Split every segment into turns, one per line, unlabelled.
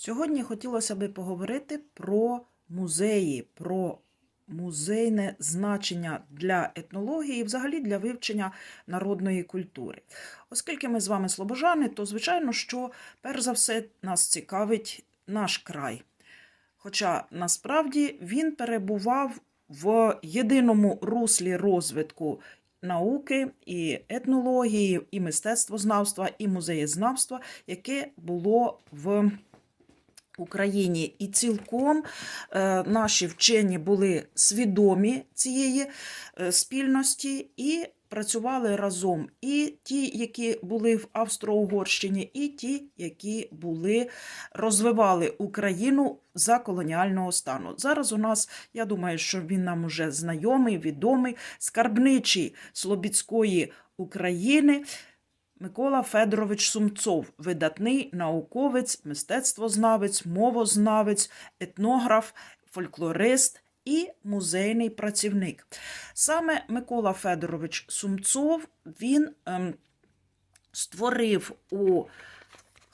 Сьогодні хотілося би поговорити про музеї, про музейне значення для етнології і взагалі для вивчення народної культури. Оскільки ми з вами слобожани, то звичайно, що перш за все нас цікавить наш край. Хоча насправді він перебував в єдиному руслі розвитку науки і етнології, і мистецтвознавства, і музеєзнавства, яке було в Україні. І цілком е, наші вчені були свідомі цієї е, спільності і працювали разом. І ті, які були в Австро-Угорщині, і ті, які були, розвивали Україну за колоніального стану. Зараз у нас, я думаю, що він нам уже знайомий, відомий, скарбничий Слобідської України. Микола Федорович Сумцов, видатний науковець, мистецтвознавець, мовознавець, етнограф, фольклорист і музейний працівник. Саме Микола Федорович Сумцов він ем, створив у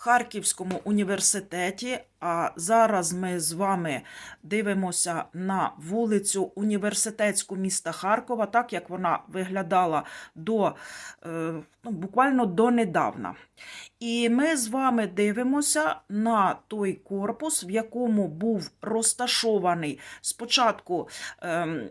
Харківському університеті. А зараз ми з вами дивимося на вулицю університетську міста Харкова, так як вона виглядала до е, ну, буквально донедавна. І ми з вами дивимося на той корпус, в якому був розташований спочатку. ем,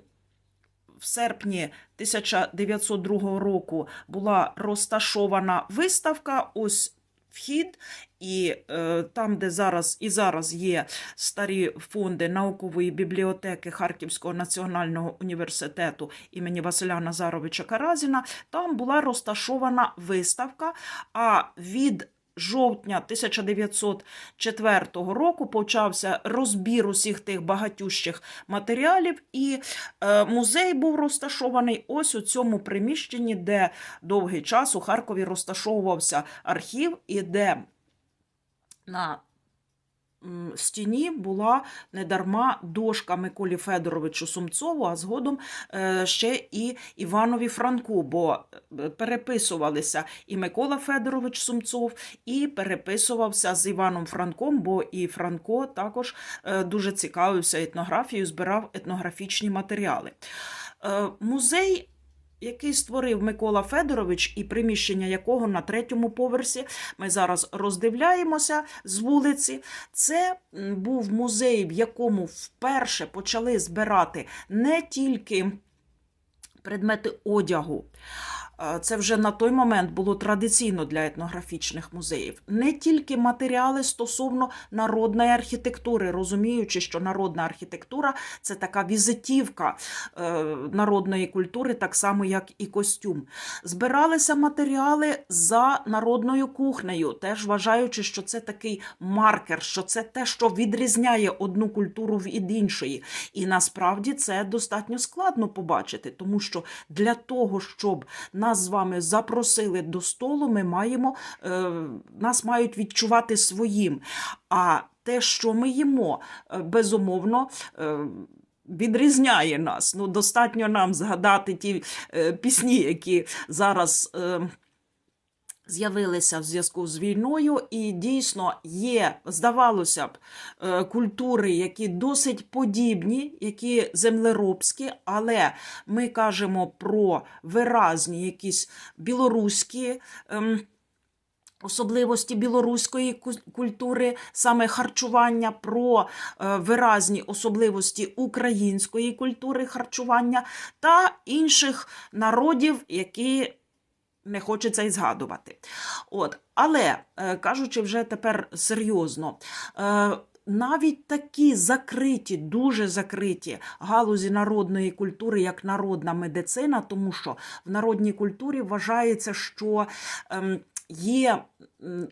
в серпні 1902 року була розташована виставка. Ось вхід, і е, там, де зараз і зараз є старі фонди наукової бібліотеки Харківського національного університету імені Василя Назаровича Каразіна, там була розташована виставка. А від жовтня 1904 року почався розбір усіх тих багатющих матеріалів, і е, музей був розташований ось у цьому приміщенні, де довгий час у Харкові розташовувався архів, і де на стіні була недарма дошка Миколі Федоровичу Сумцову, а згодом е, ще і Іванові Франку, бо е, переписувалися і Микола Федорович Сумцов, і переписувався з Іваном Франком, бо і Франко також е, дуже цікавився етнографією, збирав етнографічні матеріали. Музей який створив Микола Федорович, і приміщення якого на третьому поверсі ми зараз роздивляємося з вулиці. Це був музей, в якому вперше почали збирати не тільки предмети одягу. Це вже на той момент було традиційно для етнографічних музеїв. Не тільки матеріали стосовно народної архітектури, розуміючи, що народна архітектура це така візитівка е, народної культури, так само як і костюм. Збиралися матеріали за народною кухнею, теж вважаючи, що це такий маркер, що це те, що відрізняє одну культуру від іншої. І насправді це достатньо складно побачити, тому що для того, щоб нас з вами запросили до столу, ми маємо, е, нас мають відчувати своїм. А те, що ми їмо, е, безумовно. Е, Відрізняє нас. Ну, достатньо нам згадати ті е, пісні, які зараз е, з'явилися в зв'язку з війною, і дійсно є, здавалося б, е, культури, які досить подібні, які землеробські, але ми кажемо про виразні якісь білоруські. ем, Особливості білоруської культури, саме харчування, про е, виразні особливості української культури харчування та інших народів, які не хочеться і згадувати. От. Але, е, кажучи вже тепер серйозно, е, навіть такі закриті, дуже закриті галузі народної культури, як народна медицина, тому що в народній культурі вважається, що ем, є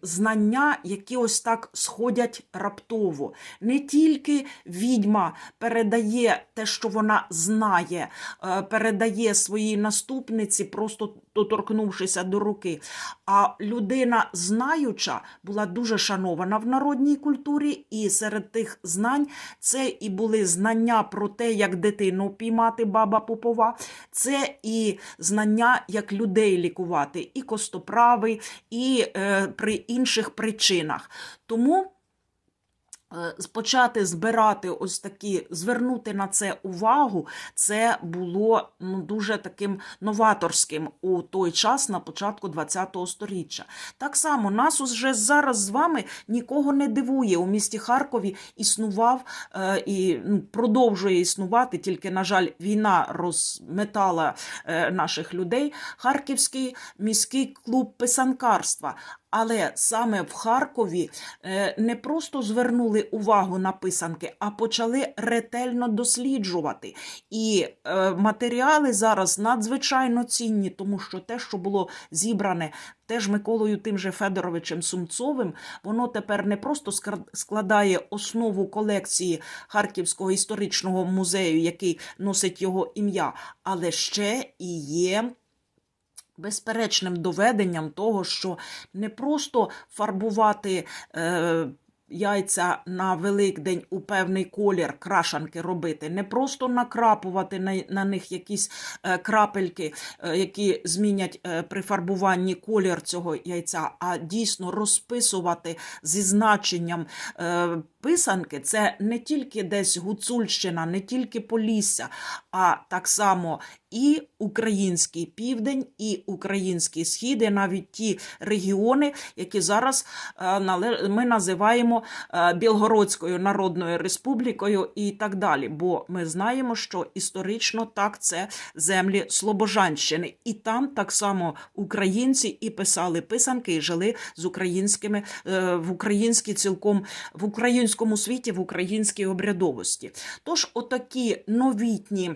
знання, які ось так сходять раптово. Не тільки відьма передає те, що вона знає, е, передає своїй наступниці, просто доторкнувшися до руки. А людина знаюча була дуже шанована в народній культурі, і серед тих знань це і були знання про те, як дитину піймати баба попова, це і знання, як людей лікувати, і костоправи, і е, при інших причинах. Тому е, почати збирати ось такі, звернути на це увагу, це було ну, дуже таким новаторським у той час на початку ХХ століття. Так само нас уже зараз з вами нікого не дивує. У місті Харкові існував е, і ну, продовжує існувати, тільки, на жаль, війна розметала е, наших людей. Харківський міський клуб писанкарства. Але саме в Харкові е, не просто звернули увагу на писанки, а почали ретельно досліджувати. І е, матеріали зараз надзвичайно цінні, тому що те, що було зібране теж Миколою тим же Федоровичем Сумцовим, воно тепер не просто складає основу колекції Харківського історичного музею, який носить його ім'я, але ще і є безперечним доведенням того, що не просто фарбувати е, яйця на Великдень у певний колір, крашанки робити, не просто накрапувати на, на них якісь е, крапельки, е, які змінять е, при фарбуванні колір цього яйця, а дійсно розписувати зі значенням е, писанки, це не тільки десь Гуцульщина, не тільки Полісся, а так само і український південь, і український схід, і навіть ті регіони, які зараз е, ми називаємо е, Білгородською Народною Республікою і так далі. Бо ми знаємо, що історично так це землі Слобожанщини, і там так само українці і писали писанки, і жили з українськими е, в українській цілком в українському світі, в українській обрядовості. Тож, отакі новітні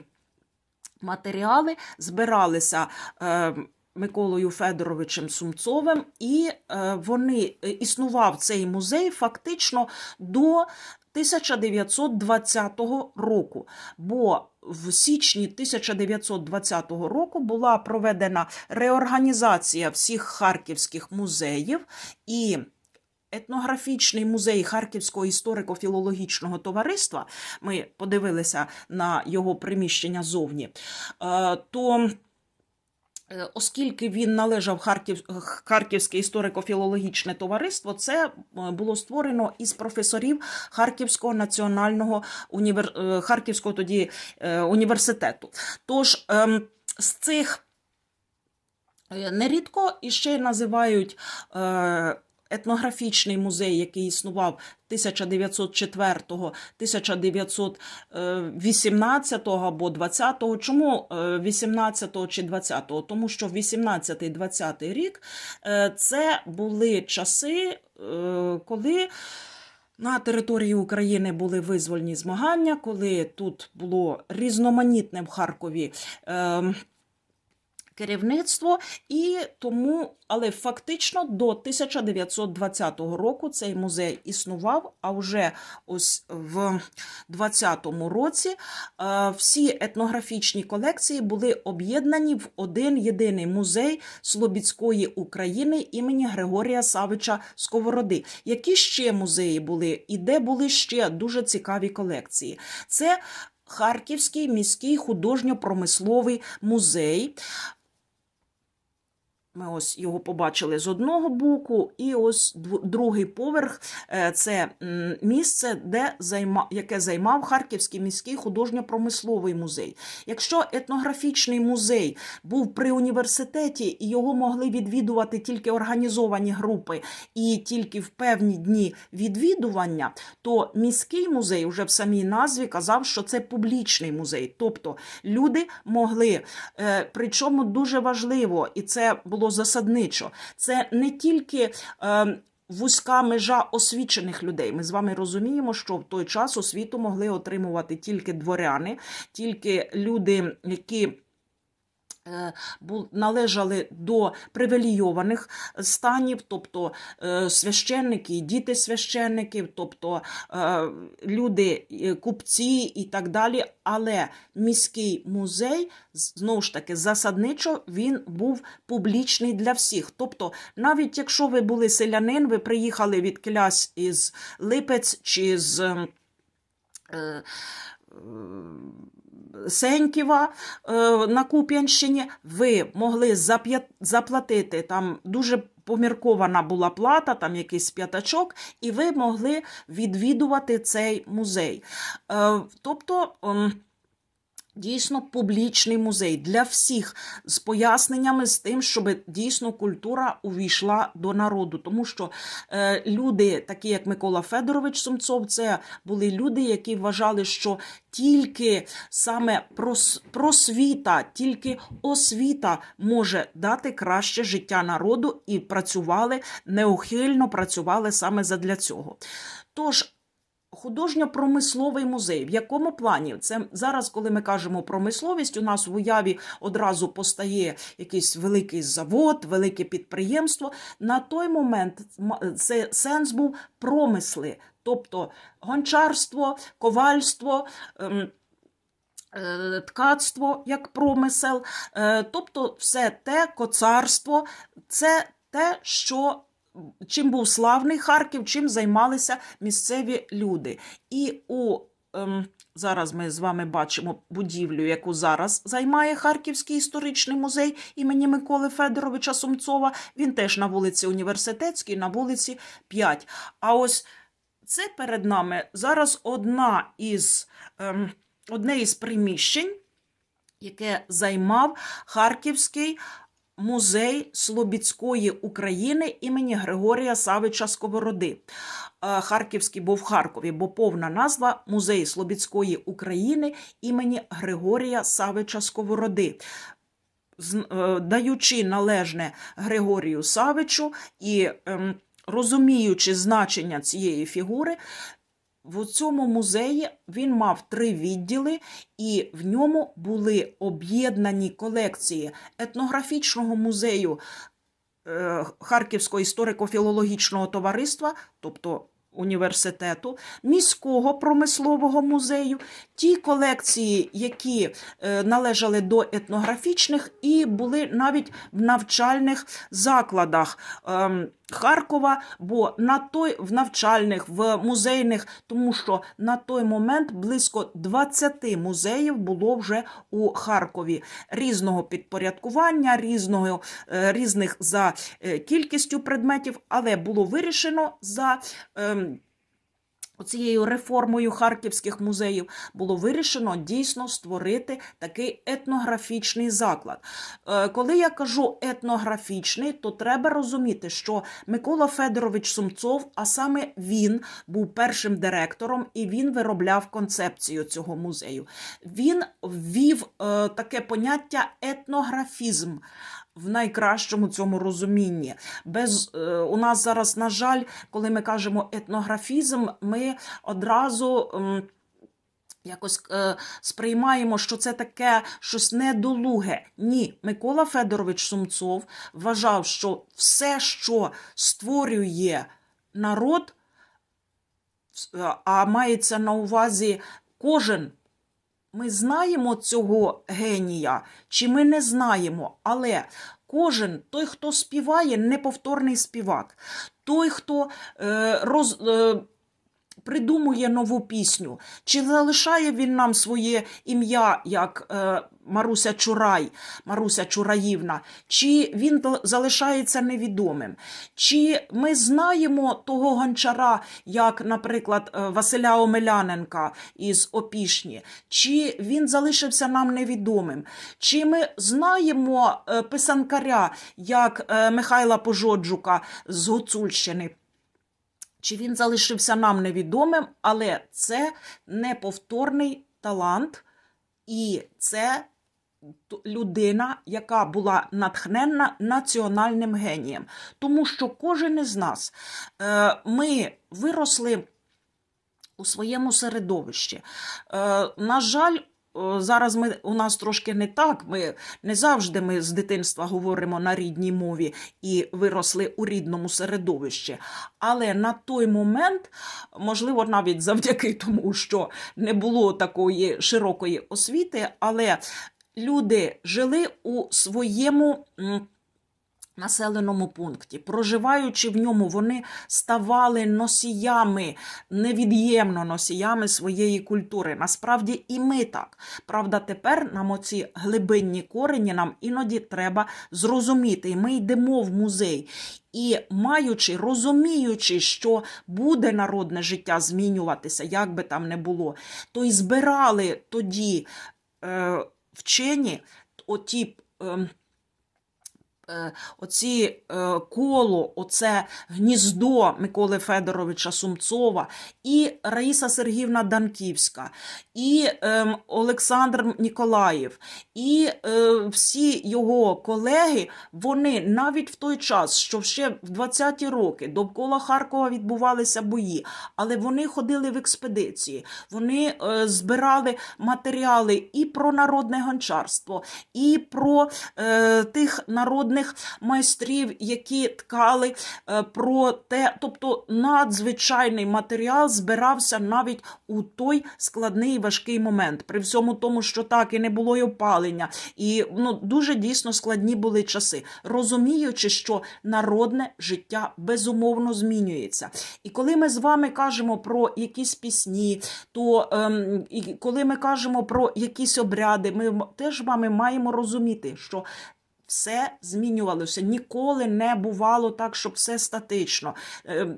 матеріали збиралися. Е, Миколою Федоровичем Сумцовим, і е, вони е, існував цей музей фактично до 1920 року. Бо в січні 1920 року була проведена реорганізація всіх харківських музеїв і. Етнографічний музей Харківського історико-філологічного товариства, ми подивилися на його приміщення зовні, е, то е, оскільки він належав Харків, Харківське історико-філологічне товариство, це е, було створено із професорів Харківського національного універ... Харківського тоді університету. Тож ем, з цих нерідко іще називають. е, Етнографічний музей, який існував 1904-1918 або 20-го. Чому е, 18-го чи 20-го? Тому що 18-20 рік е, це були часи, е, коли на території України були визвольні змагання, коли тут було різноманітне в Харкові. Керівництво, і тому, але фактично до 1920 року цей музей існував. А вже ось в 20-му році е, всі етнографічні колекції були об'єднані в один єдиний музей Слобідської України імені Григорія Савича Сковороди. Які ще музеї були і де були ще дуже цікаві колекції? Це Харківський міський художньо-промисловий музей. Ми ось його побачили з одного боку, і ось другий поверх е, це місце, де займа, яке займав Харківський міський художньо-промисловий музей. Якщо етнографічний музей був при університеті і його могли відвідувати тільки організовані групи і тільки в певні дні відвідування, то міський музей вже в самій назві казав, що це публічний музей. Тобто люди могли, е, причому дуже важливо, і це було засадничо, це не тільки. Е, Вузька межа освічених людей. Ми з вами розуміємо, що в той час освіту могли отримувати тільки дворяни, тільки люди, які належали до привілейованих станів, тобто е, священники, діти священників, тобто е, люди, е, купці і так далі. Але міський музей, знову ж таки, засадничо він був публічний для всіх. Тобто, навіть якщо ви були селянин, ви приїхали від клясь із Липець чи з. е, Сеньківа е, на Куп'янщині, ви могли заплатити там дуже поміркована була плата, там якийсь п'ятачок, і ви могли відвідувати цей музей. Е, Тобто. Дійсно публічний музей для всіх з поясненнями з тим, щоб дійсно культура увійшла до народу. Тому що е, люди, такі як Микола Федорович Сумцов, це були люди, які вважали, що тільки саме прос- просвіта, тільки освіта може дати краще життя народу, і працювали неухильно працювали саме задля цього. Тож. Художньо-промисловий музей. В якому плані? Це зараз, коли ми кажемо промисловість, у нас в уяві одразу постає якийсь великий завод, велике підприємство. На той момент це сенс був промисли, тобто гончарство, ковальство. ем, е, Ткацтво як промисел, е, тобто все те коцарство, це те, що чим був славний Харків, чим займалися місцеві люди. І у ем, зараз ми з вами бачимо будівлю, яку зараз займає Харківський історичний музей імені Миколи Федоровича Сумцова. Він теж на вулиці Університетській, на вулиці 5. А ось це перед нами зараз одна із, ем, одне із приміщень, яке займав Харківський музей Слобідської України імені Григорія Савича Сковороди. Е, Харківський був в Харкові, бо повна назва Музей Слобідської України імені Григорія Савича Сковороди. Е, Даючи належне Григорію Савичу і ем, розуміючи значення цієї фігури, в цьому музеї він мав три відділи, і в ньому були об'єднані колекції етнографічного музею е, Харківського історико-філологічного товариства, тобто університету, міського промислового музею, ті колекції, які е, належали до етнографічних і були навіть в навчальних закладах. Ем, Харкова, бо на той в навчальних, в музейних, тому що на той момент близько 20 музеїв було вже у Харкові різного підпорядкування, різного, е, різних за е, кількістю предметів, але було вирішено за. Цією реформою харківських музеїв було вирішено дійсно створити такий етнографічний заклад. Е, Коли я кажу етнографічний, то треба розуміти, що Микола Федорович Сумцов, а саме він був першим директором і він виробляв концепцію цього музею. Він ввів е, таке поняття етнографізм. В найкращому цьому розумінні. Без, е, у нас зараз, на жаль, коли ми кажемо етнографізм, ми одразу. ем, Якось е, сприймаємо, що це таке щось недолуге. Ні, Микола Федорович Сумцов вважав, що все, що створює народ, е, а мається на увазі кожен. Ми знаємо цього генія, чи ми не знаємо, але кожен той, хто співає, неповторний співак, той, хто е, роз, е, придумує нову пісню, чи залишає він нам своє ім'я як е, Маруся Чурай, Маруся Чураївна, чи він залишається невідомим, чи ми знаємо того гончара, як, наприклад, е, Василя Омеляненка із Опішні, чи він залишився нам невідомим, чи ми знаємо е, писанкаря, як е, Михайла Пожоджука з Гуцульщини. Чи він залишився нам невідомим, але це неповторний талант, і це людина, яка була натхненна національним генієм. Тому що кожен із нас е, ми виросли у своєму середовищі. Е, на жаль, зараз ми, у нас трошки не так. Ми не завжди ми з дитинства говоримо на рідній мові і виросли у рідному середовищі. Але на той момент, можливо, навіть завдяки тому, що не було такої широкої освіти, але люди жили у своєму. Населеному пункті. Проживаючи в ньому, вони ставали носіями, невід'ємно носіями своєї культури. Насправді і ми так. Правда, тепер нам оці глибинні корені нам іноді треба зрозуміти. І ми йдемо в музей. І маючи, розуміючи, що буде народне життя змінюватися, як би там не було, то й збирали тоді е, вчені оті. Е, Оці е, коло, оце гніздо Миколи Федоровича Сумцова, і Раїса Сергіївна Данківська, і е, Олександр Ніколаєв, і е, всі його колеги, вони навіть в той час, що ще в 20-ті роки довкола Харкова відбувалися бої, але вони ходили в експедиції, вони е, збирали матеріали і про народне гончарство, і про е, тих народних майстрів, які ткали е, про те, тобто надзвичайний матеріал збирався навіть у той складний важкий момент. При всьому тому, що так і не було й опалення, і ну дуже дійсно складні були часи, розуміючи, що народне життя безумовно змінюється. І коли ми з вами кажемо про якісь пісні, то ем, коли ми кажемо про якісь обряди, ми теж вами маємо розуміти, що все змінювалося. Ніколи не бувало так, щоб все статично. Ем,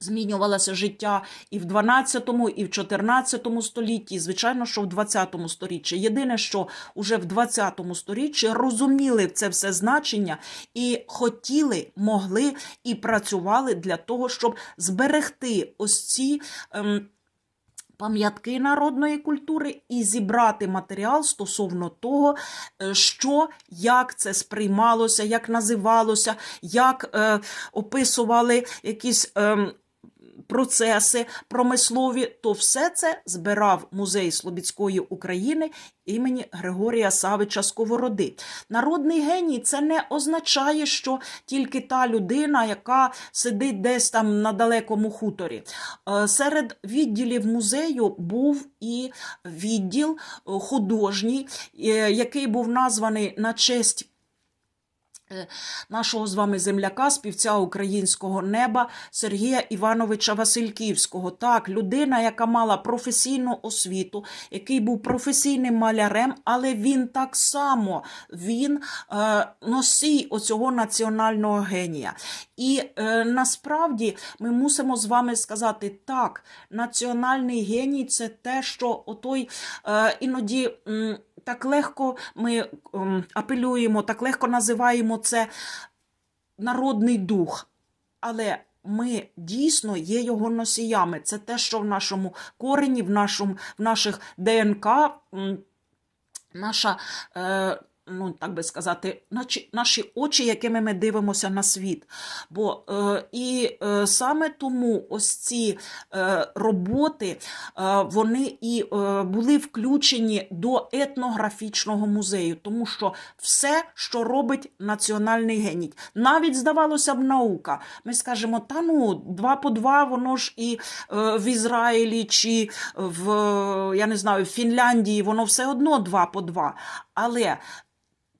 Змінювалося життя і в 12, і в 14 столітті, і, звичайно, що в 20 сторіччі. Єдине, що уже в 20 сторіччі розуміли це все значення і хотіли, могли і працювали для того, щоб зберегти ось ці. Ем, Пам'ятки народної культури і зібрати матеріал стосовно того, е, що, як це сприймалося, як називалося, як е, описували якісь е, процеси промислові, то все це збирав музей Слобідської України імені Григорія Савича Сковороди. Народний геній це не означає, що тільки та людина, яка сидить десь там на далекому хуторі. Е, Серед відділів музею був і відділ е, художній, е, який був названий на честь. Е, Нашого з вами земляка, співця українського неба Сергія Івановича Васильківського. Так, людина, яка мала професійну освіту, який був професійним малярем, але він так само він е, носій оцього національного генія. І е, насправді ми мусимо з вами сказати так, національний геній це те, що отой е, іноді. м, так легко ми ем, апелюємо, так легко називаємо це народний дух. Але ми дійсно є його носіями. Це те, що в нашому корені, в, нашому, в наших ДНК, наша. Е, Ну, так би сказати, наші, наші очі, якими ми дивимося на світ. Бо е, і е, саме тому ось ці е, роботи е, вони і е, були включені до етнографічного музею, тому що все, що робить національний геній, навіть здавалося б, наука. Ми скажемо, та ну, два по два, воно ж і е, в Ізраїлі чи в я не знаю, в Фінляндії, воно все одно два по два. Але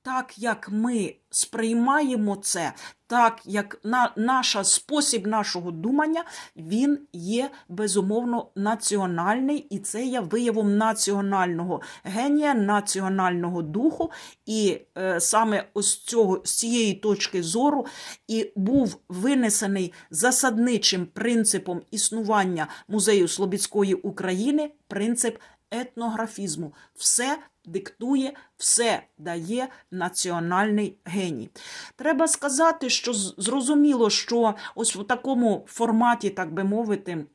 так як ми сприймаємо це, так як на, наша спосіб нашого думання, він є безумовно національний, і це є виявом національного генія, національного духу. І е, саме ось цього з цієї точки зору і був винесений засадничим принципом існування музею Слобідської України принцип етнографізму. Все диктує, все дає національний геній. Треба сказати, що зрозуміло, що ось в такому форматі, так би мовити,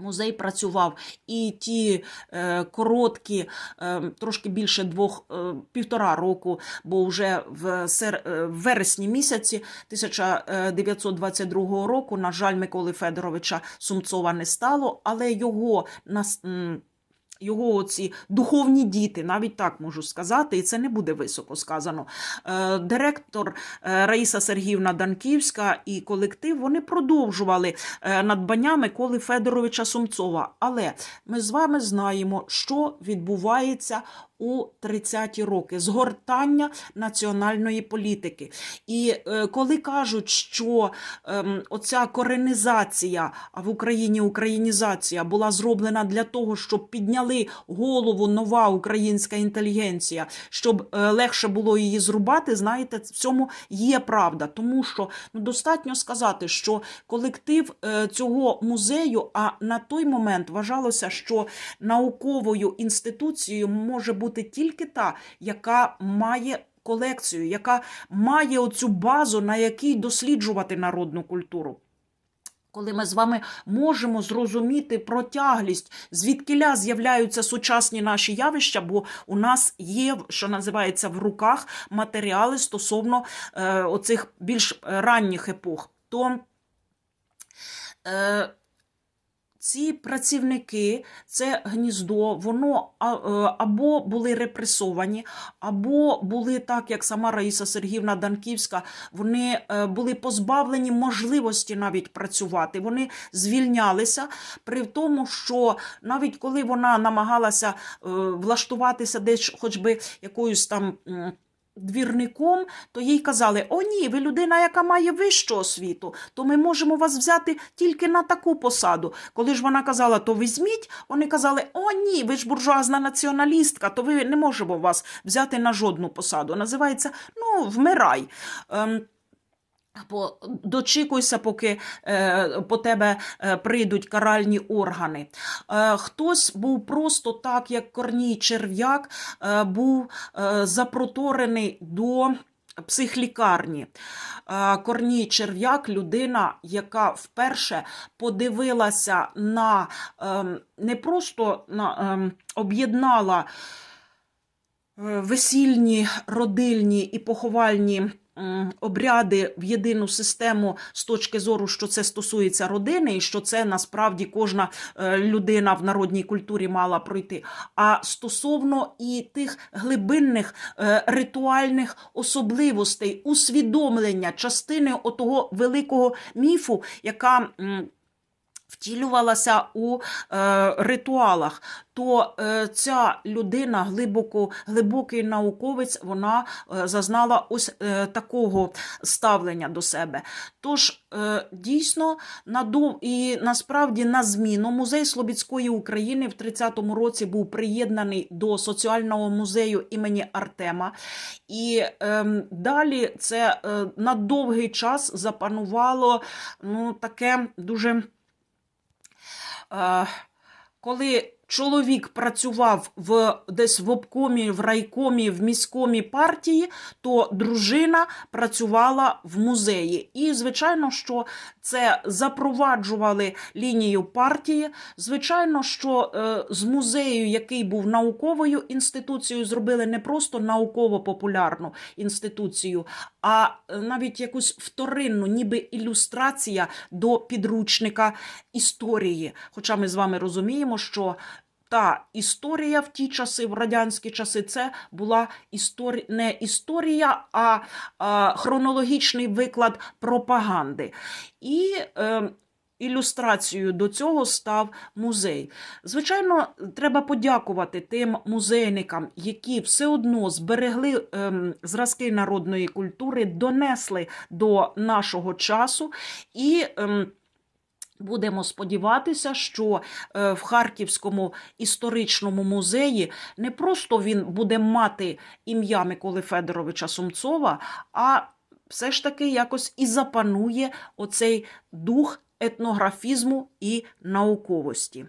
Музей працював і ті е, короткі, е, трошки більше двох, е, півтора року, бо вже в, сер, е, в вересні місяці 1922 року, на жаль, Миколи Федоровича Сумцова не стало, але його нас. м, його оці духовні діти, навіть так можу сказати, і це не буде високо сказано. Е, Директор е, Раїса Сергіївна Данківська і колектив вони продовжували е, надбання Миколи Федоровича Сумцова. Але ми з вами знаємо, що відбувається у 30-ті роки згортання національної політики. І е, коли кажуть, що ем, оця коренізація, а в Україні українізація була зроблена для того, щоб підняли голову нова українська інтелігенція, щоб е, легше було її зрубати, знаєте, в цьому є правда. Тому що ну, достатньо сказати, що колектив е, цього музею, а на той момент вважалося, що науковою інституцією може бути тільки та, яка має колекцію, яка має оцю базу, на якій досліджувати народну культуру. Коли ми з вами можемо зрозуміти протяглість, звідкиля з'являються сучасні наші явища, бо у нас є, що називається, в руках матеріали стосовно е, оцих більш е, ранніх епох, то е, ці працівники, це гніздо, воно е, або були репресовані, або були так, як сама Раїса Сергіївна Данківська, вони е, були позбавлені можливості навіть працювати. Вони звільнялися при тому, що навіть коли вона намагалася е, влаштуватися десь, хоч би якоюсь там. Двірником, то їй казали: О, ні, ви людина, яка має вищу освіту, то ми можемо вас взяти тільки на таку посаду. Коли ж вона казала, то візьміть, вони казали: О, ні, ви ж буржуазна націоналістка, то ви не можемо вас взяти на жодну посаду. Називається ну, вмирай. Ем, або дочікуйся, поки е, по тебе е, прийдуть каральні органи. Е, хтось був просто так, як Корній Черв'як, е, був е, запроторений до психлікарні. Е, Корній Черв'як людина, яка вперше подивилася на ем, не просто на, ем, об'єднала е, весільні, родильні і поховальні обряди в єдину систему з точки зору, що це стосується родини, і що це насправді кожна е, людина в народній культурі мала пройти. А стосовно і тих глибинних е, ритуальних особливостей, усвідомлення частини отого великого міфу, яка. Втілювалася у е, ритуалах, то е, ця людина, глибоко, глибокий науковець, вона е, зазнала ось е, такого ставлення до себе. Тож, е, дійсно, надов... і насправді на зміну музей Слобідської України в 30-му році був приєднаний до соціального музею імені Артема. І е, далі це е, на довгий час запанувало ну, таке дуже. Коли чоловік працював в десь в обкомі, в райкомі, в міськомі партії, то дружина працювала в музеї. І, звичайно, що це запроваджували лінію партії. Звичайно, що е, з музею, який був науковою інституцією, зробили не просто науково-популярну інституцію, а е, навіть якусь вторинну, ніби ілюстрація до підручника історії. Хоча ми з вами розуміємо, що та історія в ті часи, в радянські часи, це була історія, не історія, а, а хронологічний виклад пропаганди. І е, ілюстрацією до цього став музей. Звичайно, треба подякувати тим музейникам, які все одно зберегли ем, зразки народної культури, донесли до нашого часу і. Ем, Будемо сподіватися, що е, в Харківському історичному музеї не просто він буде мати ім'я Миколи Федоровича Сумцова, а все ж таки якось і запанує оцей дух етнографізму і науковості.